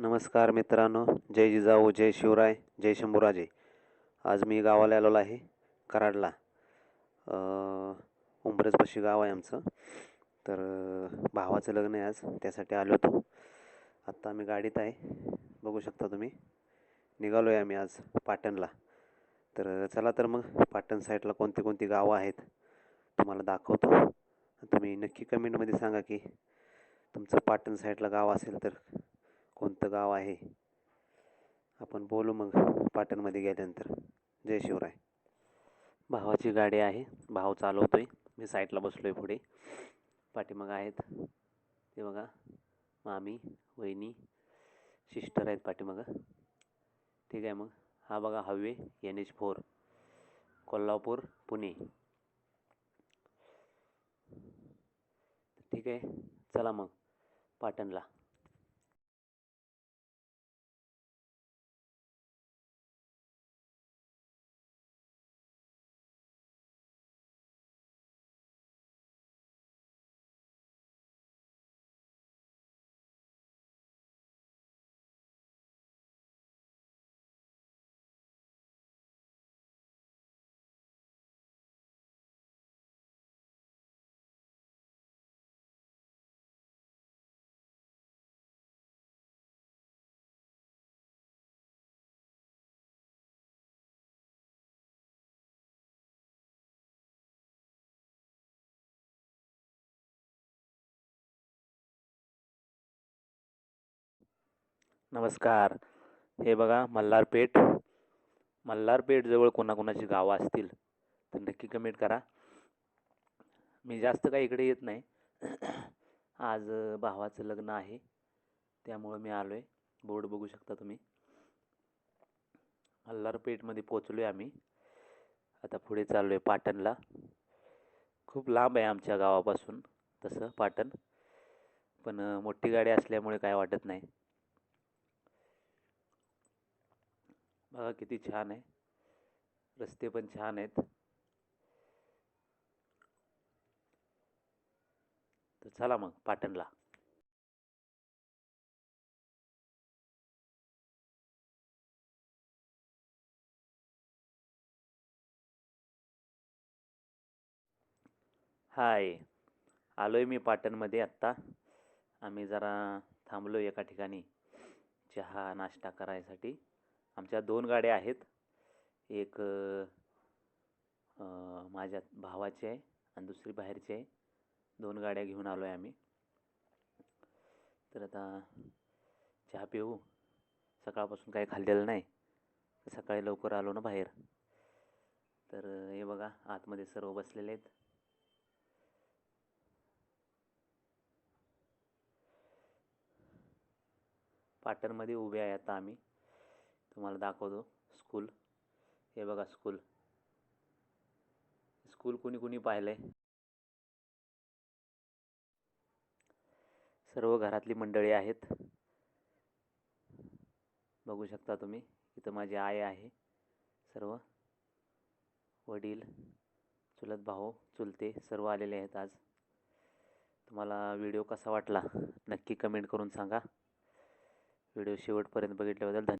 नमस्कार मित्रांनो जय जिजाऊ जय शिवराय जय शंभूराजे. आज मी गावाला आलेलो आहे कराडला. उंबरजपाशी गाव आहे आमचं. तर भावाचं लग्न आहे आज त्यासाठी आलो होतो. आत्ता आम्ही गाडीत आहे बघू शकता तुम्ही. निघालो आहे आम्ही आज पाटणला. तर चला तर मग पाटण साईडला कोणती कोणती गावं आहेत तुम्हाला दाखवतो. तुम्ही नक्की कमेंटमध्ये सांगा की तुमचं पाटण साईडला गाव असेल तर. कोणतं गाव आहे? आपण बोलू मग पाटणमध्ये गेल्यानंतर. जय शिवराय. भावाची गाडी आहे. भाव चालवतोय. मी साईडला आहे पुढे. पाठीमागं आहेत. ते बघा. मामी वहिनी सिस्टर आहेत पाठीमागं. ठीक आहे मग. हा बघा हवे N H four Kolhapur Pune. ठीक आहे. चला मग. पाटणला. नमस्कार. हे बघा मल्हारपेठ. मल्हारपेठजवळ कोणाकोणाची गावं असतील तर नक्की कमेंट करा. मी जास्त काही इकडे येत नाही. आज भावाचं लग्न आहे. त्यामुळं मी आलो आहे बोर्ड बघू शकता तुम्ही. मल्हारपेठमध्ये पोचलो आहे आम्ही. आता पुढे चाललो आहे पाटणला. खूप लांब आहे आमच्या गावापासून तसं पाटण. पण मोठी गाडी असल्यामुळे काय वाटत नाही. बघा किती छान आहे. रस्ते पण छान आहेत. तर चला मग पाटणला. हाय आलोय मी पाटणमध्ये आत्ता. आम्ही जरा थांबलो एका ठिकाणी. चहा नाश्ता करायसाठी. आमच्या दोन गाड्या आहेत. एक माझ्या भावाची आहे आणि दुसरी बाहेरची आहे. दोन गाड्या घेऊन आलो आहे आम्ही. तर आता चहा पिऊ. सकाळपासून काही खाल्लेलं नाही. सकाळी लवकर आलो ना बाहेर. तर हे बघा आतमध्ये सर्व बसलेले आहेत. पाटणमध्ये उभे आहे आता आम्ही. तुम्हाला दाखवतो. स्कूल. हे बघा स्कूल. स्कूल कुणी कुणी पाहिलंय? सर्व घरातली मंडळी आहेत. बघू शकता तुम्ही इथं माझी आई आहे. सर्व. वडील चुलत भाऊ चुलते सर्व आलेले आहेत आज. तुम्हाला व्हिडिओ कसा वाटला नक्की कमेंट करून सांगा. व्हिडिओ शेवटपर्यंत बघितल्याबद्दल धन्यवाद.